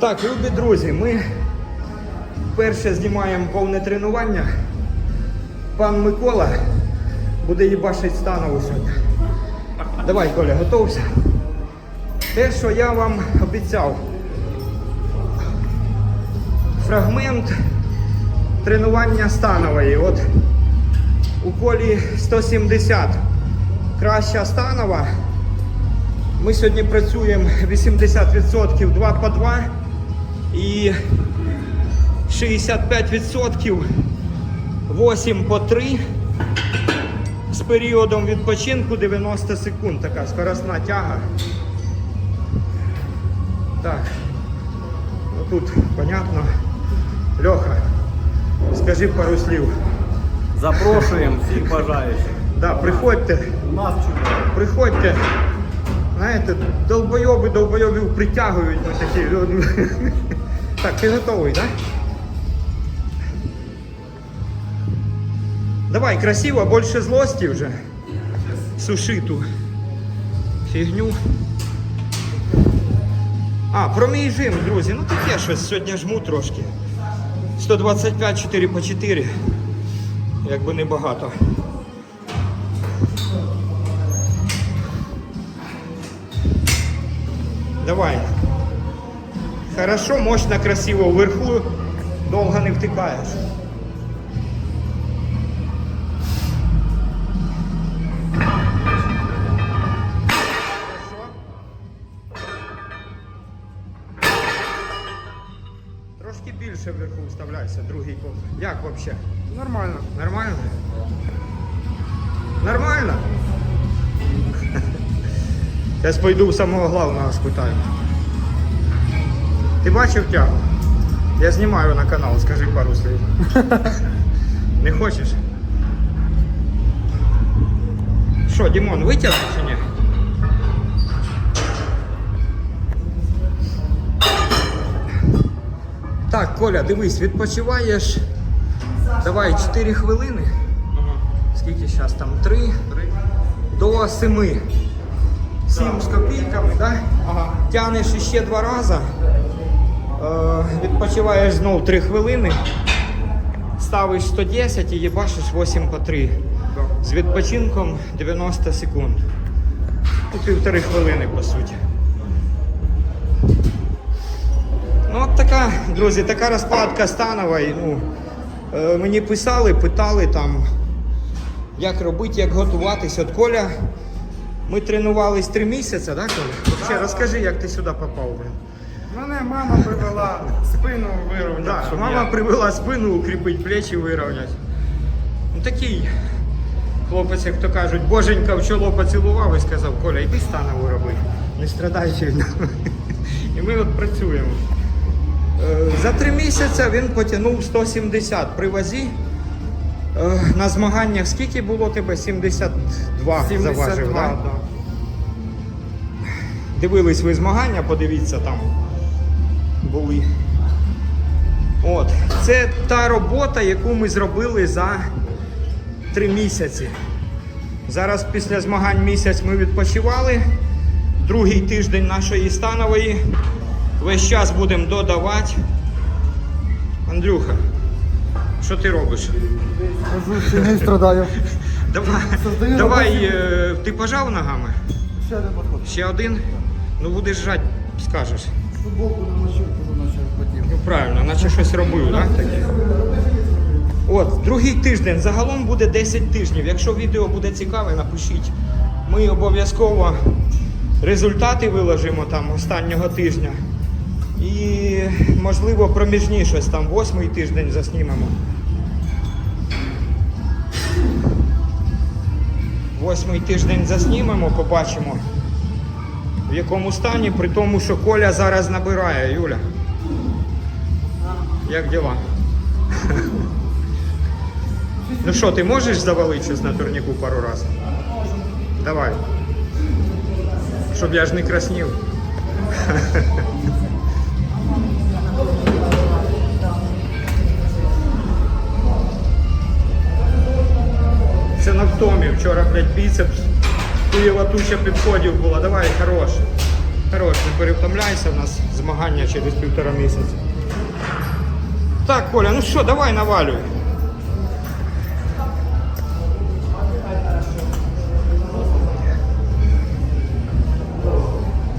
Так, любі друзі, ми перше знімаємо повне тренування. Пан Микола буде їбашить станову сьогодні. Давай, Коля, готовся. Те, що я вам обіцяв. Фрагмент тренування станової. От у колі 170 краща станова. Ми сьогодні працюємо 80% 2 по 2 і 65% 8 по 3 з періодом відпочинку 90 секунд. Така скоросна тяга. Так. Ну тут понятно. Льоха, скажи пару слів. Запрошуємо всіх бажаючих. Да, приходьте. У нас чудово. Приходьте. Знаєте, долбойоби долбойобів притягують на такі. Так, ти готовий, так? Давай, красиво, більше злості вже. Суши ту фігню. А, про мій жим, друзі. Ну таке щось сьогодні жму трошки. 125 4 по 4. Якби не багато. Давай. Хорошо, мощно, красиво вверху. Долго не втикаєш. Хорошо. Трошки більше вверху вставляйся, другий кол. Як взагалі? Нормально. Нормально? Нормально? Зараз пойду в самого главного спитаю. Ти бачив тягу? Я знімаю на канал, скажи пару слів. Не хочеш? Що, Дімон, витягнув чи ні? Так, Коля, дивись, відпочиваєш. Давай 4 хвилини. Скільки зараз там? 3 до 7. 7 з копійками, так? Ага. Тянеш ще два рази. Е, відпочиваєш знову 3 хвилини. Ставиш 110 і їбашиш 8 по 3. З відпочинком 90 секунд. Ну, півтори хвилини, по суті. Ну, от така, друзі, така розкладка станова. Ну, е, мені писали, питали там, як робити, як готуватись. От Коля, ми тренувались три місяці, так, Коля? Ще розкажи, як ти сюди попав. блин. Мене мама привела спину вирівняти. Да, щоб мама я- привела спину, укріпить плечі, вирівняти. Ну такий хлопець, як то кажуть, боженька в чоло поцілував і сказав, Коля, йди станову роби, не страдай сильно. І ми от працюємо. Е, За три місяці він потягнув 170 при вазі. Е, На змаганнях скільки було тебе? 72, 72, заважив, да? да. Дивились ви змагання, подивіться там були. От. Це та робота, яку ми зробили за три місяці. Зараз після змагань місяць ми відпочивали. Другий тиждень нашої станової. Весь час будемо додавати. Андрюха, що ти робиш? Сильний страдаю. Давай, Создаю давай е, ти пожав ногами? Ще один підход. Ще один? Ну будеш жать, скажеш. Футболку намочив, кажу, наче хотів. Ну правильно, наче щось робив, так? Таке? От, другий тиждень. Загалом буде 10 тижнів. Якщо відео буде цікаве, напишіть. Ми обов'язково результати виложимо там останнього тижня. І, можливо, проміжні щось там, восьмий тиждень заснімемо. Восьмий тиждень заснімемо, побачимо, в якому стані, при тому, що Коля зараз набирає, Юля. Як діла? Ну що, ти можеш завалитися на турніку пару разів? Давай. Щоб я ж не краснів. Це на втомі. Вчора, блядь, біцепс. Хуєва туча підходів була. Давай, хорош. Хорош, не перевтомляйся, у нас змагання через півтора місяця. Так, Коля, ну що, давай навалюй.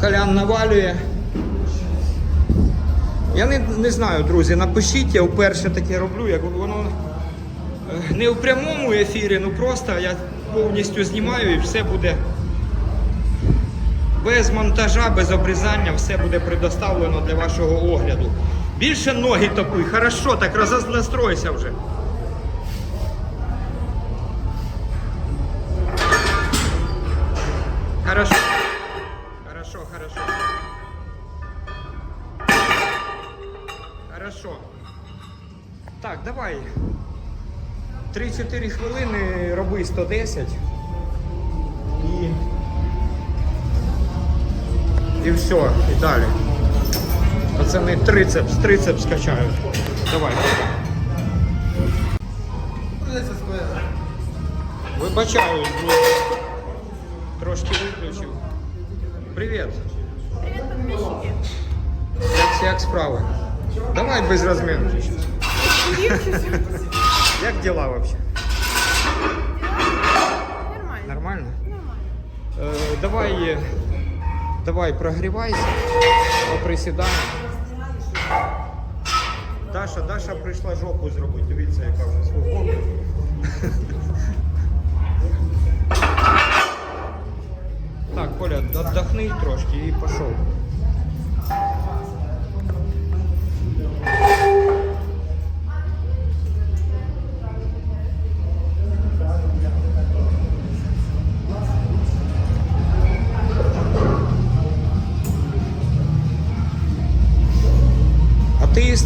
Колян навалює. Я не, не знаю, друзі, напишіть, я вперше таке роблю, як воно е, не в прямому ефірі, ну просто я повністю знімаю і все буде без монтажа, без обрізання, все буде предоставлено для вашого огляду. Більше ноги топи, хорошо, так роз- настройся вже. Хорошо. Хорошо, хорошо. Хорошо. Так, давай. 3-4 хвилини роби 110. І. І все, і далі. Пацани трицепс, трицепс качають. Давай. Вибачаю, трошки виключив. Привіт. Привет, подписчики. Як, як справи? Давай без розминки. Як діла взагалі? Давай, е, давай прогрівайся, поприсідаємо. Даша, Даша прийшла жопу зробити. Дивіться, яка вже свобода. Так, Коля, віддохни трошки і пішов.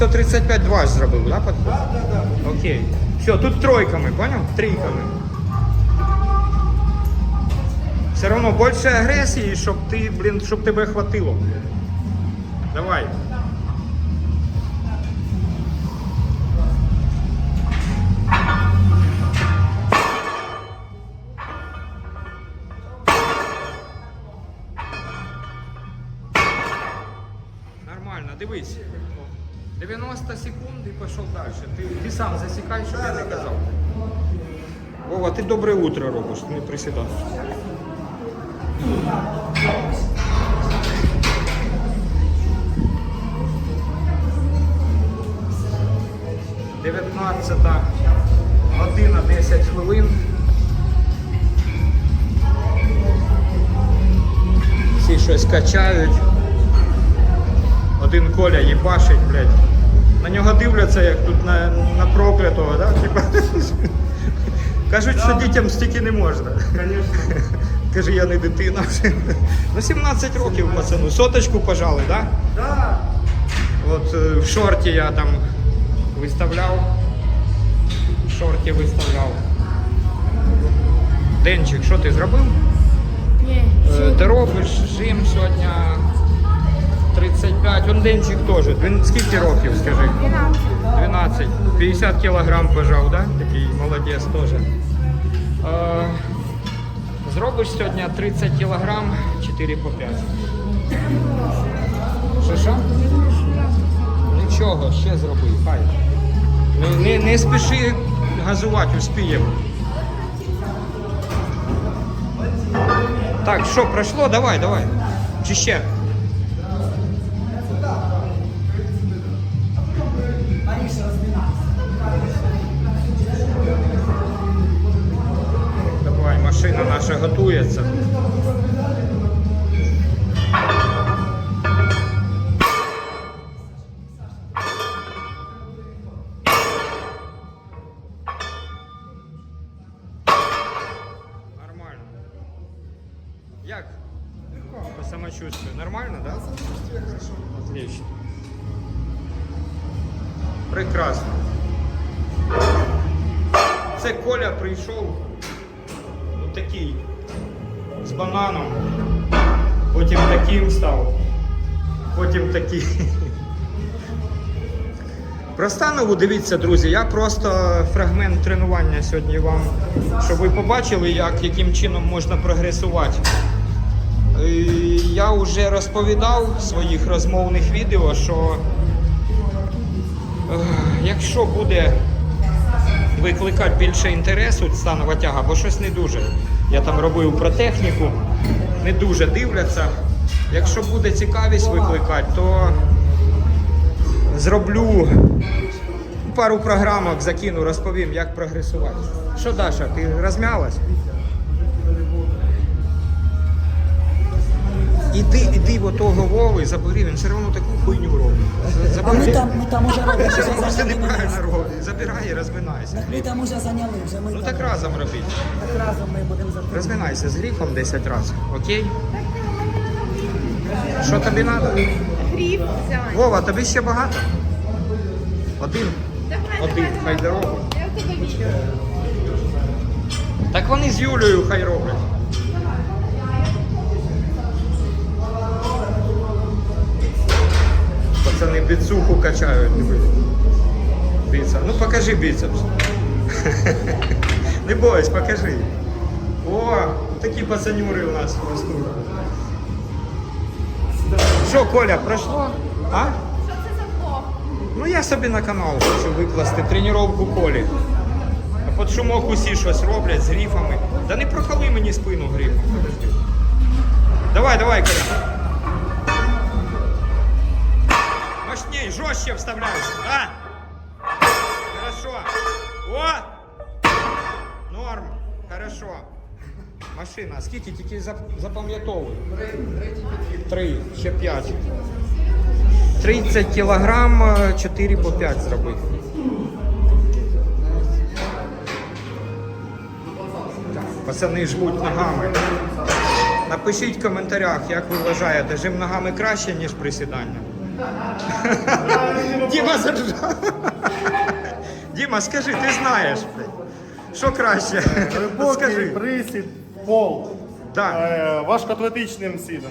135 2 зробив, да, підход? Так, так, так. Окей. Все, тут тройками, понял? Трійками. Все одно більше агресії, щоб ти, блін, щоб тебе хватило. Давай. Нормально, дивись. 90 секунд і пішов далі. Ти, ти сам засікай, що я не казав. Вова, ти добре утро робиш, не присідай. Дев'ятнадцята година 10 хвилин. Всі щось качають. Один Коля їбашить, блядь. На нього дивляться, як тут на, на проклятого, да? Типа. Кажуть, що дітям стільки не можна. Звісно. Каже, я не дитина вже. Ну 17 років, пацану. Соточку пожали, да? Да. От е, в шорті я там виставляв. В шорті виставляв. Денчик, що ти зробив? Не, Е, Ти робиш жим сьогодні 35. Он Денчик теж. Він скільки років, скажи? 12. 12. 50 кілограм пожав, да? Такий молодець теж. Е, зробиш сьогодні 30 кілограм 4 по 5. Що що? Нічого, ще зроби, хай. Не, не, не спіши газувати, успіємо. Так, що, пройшло? Давай, давай. Чи ще? Машина наша готується. Нормально. Як? По самочувствию. Нормально, да? Отлично. Прекрасно. Це Коля прийшов такий з бананом, потім таким став, потім такий. Про станову дивіться, друзі, я просто фрагмент тренування сьогодні вам, щоб ви побачили, як, яким чином можна прогресувати. Я вже розповідав в своїх розмовних відео, що якщо буде викликати більше інтересу станова тяга, бо щось не дуже. Я там робив про техніку, не дуже дивляться. Якщо буде цікавість викликати, то зроблю пару програмок, закину, розповім, як прогресувати. Що, Даша, ти розм'ялась? Іди, іди в того Вови, забери, він все одно таку хуйню робить. А ми там, ми там уже робимо, вже Це зайняли неправильно місце. робить. Забирай і розминайся. Ми там уже зайняли, вже ми Ну там. так разом робіть. Так разом ми будемо за Розминайся з гріфом 10 разів, окей? Що тобі треба? Гриф взяла. Вова, тобі ще багато? Один. Давай, Один, давай, хай давай. дорогу. Я в тебе вірю. Так вони з Юлею хай роблять. Пацани біцуху качають. Біцепс. Ну покажи біцепс. Не бойся, покажи. О, такі пацанюри у нас ростуть. Що, Коля, пройшло? А? Що це за блог? Ну я собі на канал хочу викласти тренування колі. А під шумок усі щось роблять з гріфами. Да не проколи мені спину гріфом. подожди. Давай, давай, Коля. Мощней, жорстче вставляйся. Да? Хорошо. О! Норм. Хорошо. Машина, скільки тільки зап- запам'ятовуй? Три, ще п'ять. 30 кілограм, е, 4 по 5 зробив. Пацани жмуть ногами. Напишіть в коментарях, як ви вважаєте, жим ногами краще, ніж присідання. Діма заржав. Діма, скажи, ти знаєш, блядь. Що краще? Глибокий Скажи. присід, пол. Так. Е, важкоатлетичним сідом.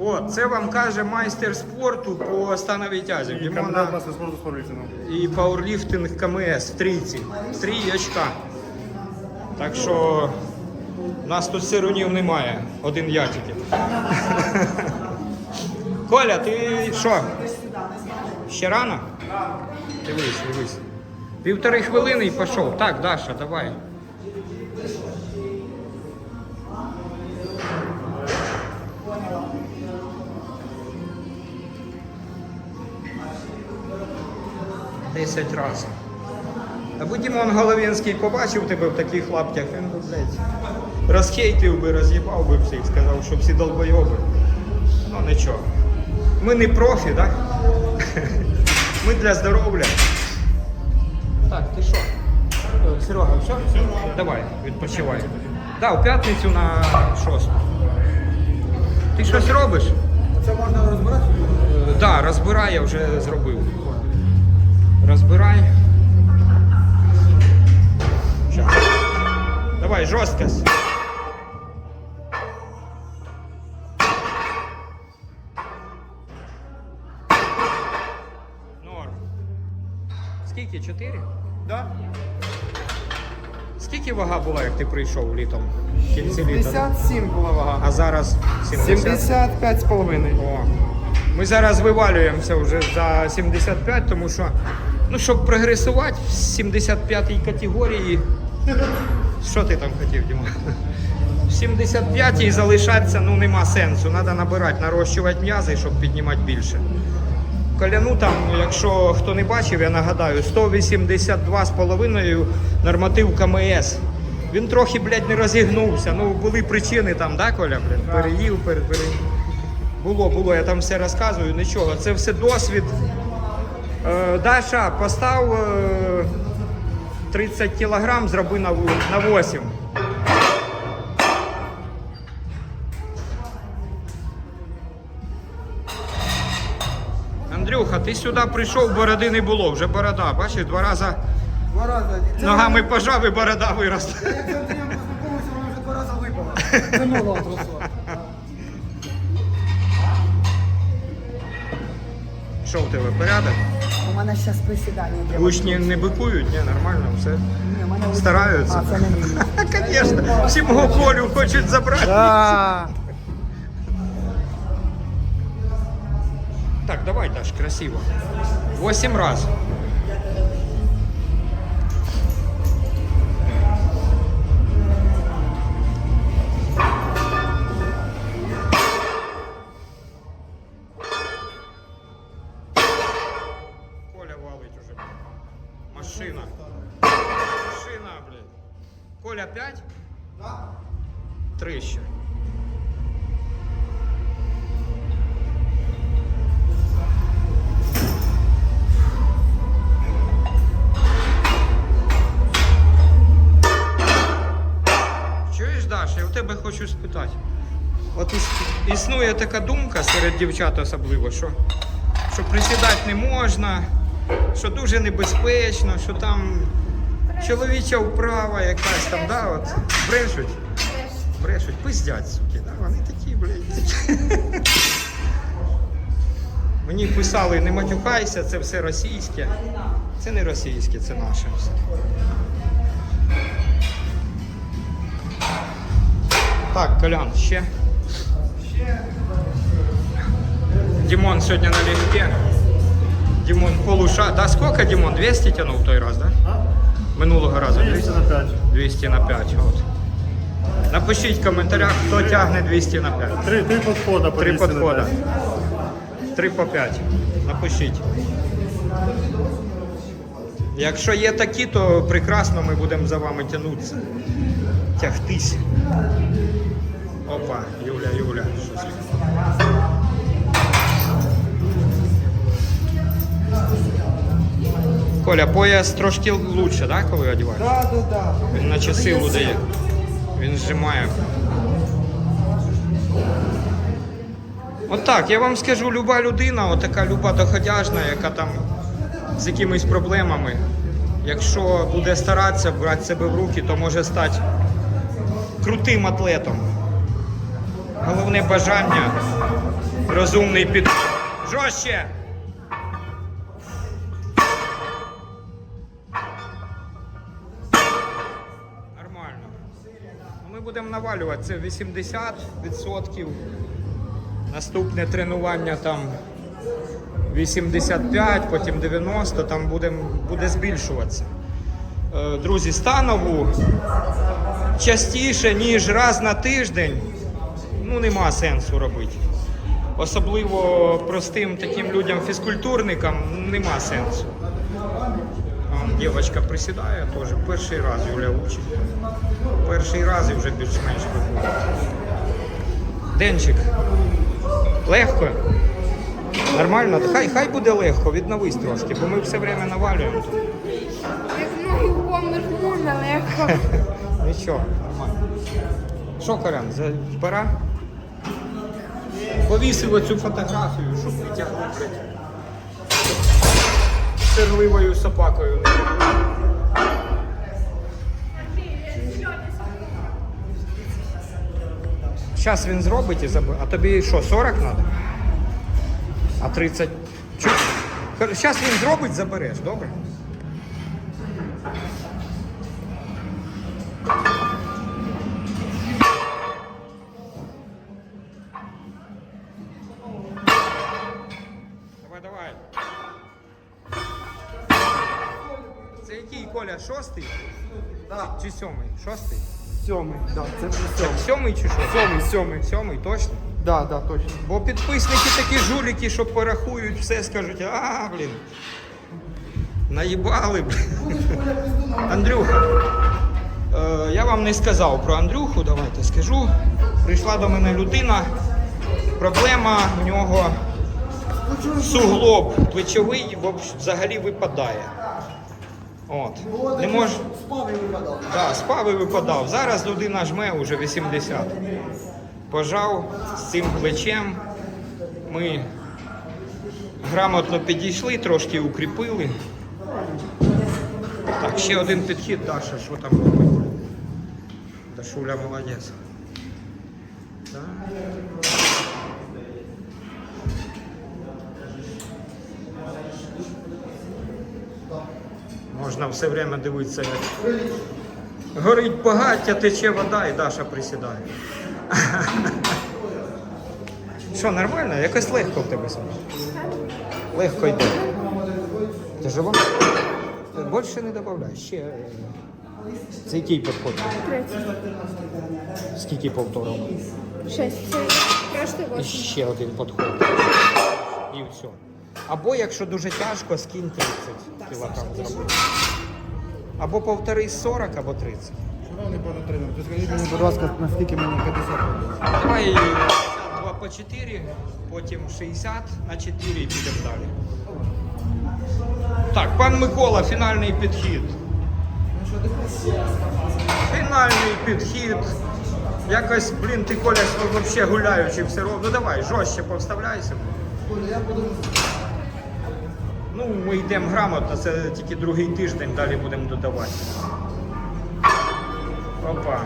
О, це вам каже майстер спорту по становій тязі. І Дімона кандидат на спорту з повітряного. і пауерліфтинг КМС в трійці. Три очка. Так що у нас тут сирунів немає. Один я тільки. Коля, ти що? Ще рано? Дивись, дивись. Півтори хвилини і пішов. Так, Даша, давай. Десять разів. Або Дімон Головінський побачив тебе в таких лаптях, він би, блядь, розхейтив би, роз'їбав би всіх, сказав, що всі долбойоби. Ну нічого. Ми не профі, так? Ми для здоров'я. Так, ти що? Е, Серега, все? Давай, відпочивай. Да, у п'ятницю на шосту. Ти щось робиш? Це можна розбирати? Так, да, розбирай, я вже зробив. Розбирай. Щас. Давай, жорсткость. Скільки? Чотири? Да? Скільки вага була, як ти прийшов літом? В кінці літа? 57 була вага. А зараз 70? 75 з половиною. О, ми зараз вивалюємося вже за 75, тому що, ну, щоб прогресувати в 75-й категорії. Що ти там хотів, Діма? В 75-й залишатися ну, нема сенсу. Треба набирати, нарощувати м'язи, щоб піднімати більше. Коляну там, якщо хто не бачив, я нагадаю, 182,5 норматив КМС. Він трохи, блядь, не розігнувся. Ну, були причини там, да, Коля, блядь? Переїв, пере, пере... Було, було, я там все розказую, нічого. Це все досвід. Е, Даша, постав е, 30 кілограм, зроби на, на 8. Андрюха, ти сюди прийшов, бороди не було, вже борода. Бачиш, два рази Два рази. Це ногами пожав і борода виросла. Як з Андрієм познайомився, вона вже два рази випала. Це нова. Що в тебе, порядок? У мене зараз присідання йде. Учні не бикують, ні, нормально, все. Ні, у мене ось- Стараються. А, це не мені. Звісно, всі мого колю хочуть забрати. Да. Так, давай, Даш, красиво. Восемь раз. Хочу спитати. От існує така думка серед дівчат особливо, що, що присідати не можна, що дуже небезпечно, що там чоловіча вправа якась там, да, от, брешуть. Брешуть, пиздять, суки, да? вони такі, блядь. Мені писали, не матюкайся, це все російське. Це не російське, це наше все. Так, Колян, ще. Димон сьогодні на налегке. Димон полуша. Да сколько Димон? 200 тянув той раз, да? Минулого разу 200 на 5. 200 на 5. От. Напишіть в коментарях, хто тягне 200 на 5. Три, три підходи по Три 200 на підходи. 5. Три по 5. Напишіть. Якщо є такі, то прекрасно ми будемо за вами тягнутися. Тягтись. Опа, Юля, Юля. Щось. Коля, пояс трошки лучше, да, коли одягаєш? Да, да, да. Він наче силу дає. Він зжимає. Отак, я вам скажу, люба людина, отака люба доходяжна, яка там з якимись проблемами, якщо буде старатися брати себе в руки, то може стати крутим атлетом. Головне бажання, розумний під. Жорстче! Нормально. Ну, Ми будемо навалювати. Це 80%. Наступне тренування там 85, потім 90, там будем, буде збільшуватися. Е, Друзі, станову частіше, ніж раз на тиждень, ну нема сенсу робити. Особливо простим таким людям, фізкультурникам, нема сенсу. Дівчинка присідає теж. Перший раз Юля учить. Перший раз і вже більш-менш виходить. Денчик. Легко. Нормально? Хай, хай буде легко, відновись трошки, бо ми все время навалюємо. тут. Як ноги в помниш можна легко. Нічого, нормально. Що, Корян, пора? Повісив оцю фотографію, щоб витягнути, блядь. Серливою собакою. Зараз він зробить і забере. А тобі що, 40 треба? А 30? Зараз він зробить, забереш, добре? Чи сьомий? Шостий? Сьомий, да, це вже сьомий. Сьомий чи що? Сьомий, сьомий. Сьомий, точно? Да, да, точно. Бо підписники такі жуліки, що порахують, все скажуть, а, блін. Наїбали, блін. Андрюха. Е, я вам не сказав про Андрюху, давайте скажу. Прийшла до мене людина. Проблема в нього суглоб плечовий взагалі випадає. От. Не мож... Спав і випадав. Да, спав і випадав. Зараз людина жме уже 80. Пожав з цим плечем. Ми грамотно підійшли, трошки укріпили. Так, ще один підхід, Даша, що там робить? Дашуля молодець. Да. Можна все время дивитися, як горить багаття, тече вода і Даша присідає. Що, нормально? Якось легко в тебе сьогодні. Легко йде. Тяжело? Більше не додай, ще. е, Це який підход? Третій. Скільки повторів? Шесть. Це І ще один підход. І все. Або якщо дуже тяжко, скинь 30 кілограм зробити. Або повтори 40, або 30. Шановний пане тренер, то скажіть мені, будь ласка, наскільки мені 50? Давай 2 по 4, потім 60 на 4 і підемо далі. Так, пан Микола, фінальний підхід. Фінальний підхід. Якось, блін, ти Коля взагалі гуляючи все ровно. Ну давай, жорстче повставляйся. Ну, ми йдемо грамотно, це тільки другий тиждень, далі будемо додавати. Опа.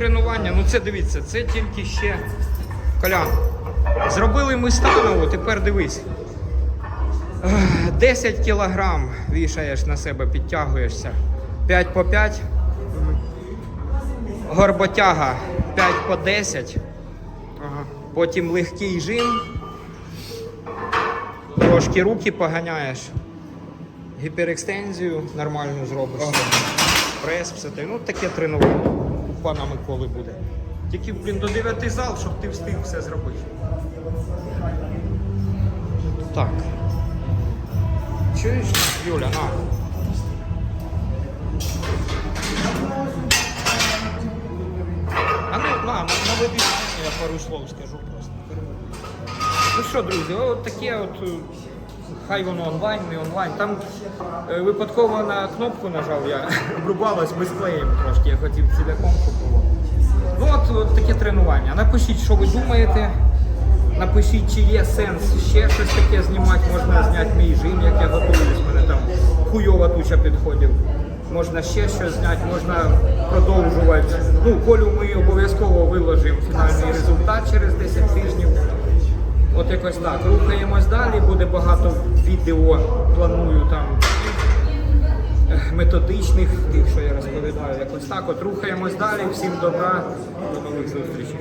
Тренування. Ну це дивіться, це тільки ще. Колян, зробили ми станову, тепер дивись. 10 кілограм вішаєш на себе, підтягуєшся. 5 по 5. Горботяга 5 по 10. Потім легкий жим. Трошки руки поганяєш. Гіперекстензію нормальну зробиш. Прес, все те. Ну таке тренування пана Миколи буде. Тільки, блін, до 9 зал, щоб ти встиг все зробити. Так. Чуєш, Юля, на. А ну, на, наведи, я пару слов скажу просто. Ну що, друзі, от таке от. Хай воно онлайн, не онлайн. Там е, випадково на кнопку нажав, я обрубалась без клеєм трошки, я хотів ціляком, щоб було. Ну от, от таке тренування. Напишіть, що ви думаєте. Напишіть, чи є сенс ще щось таке знімати. Можна зняти мій жим, як я готуюсь, мене там хуйова туча підходів. Можна ще щось зняти, можна продовжувати. Ну, Колю ми обов'язково виложимо фінальний результат через 10 тижнів. От якось так. Рухаємось далі, буде багато відео, планую там методичних, тих, що я розповідаю. Якось так. От рухаємось далі. Всім добра, до нових зустрічей.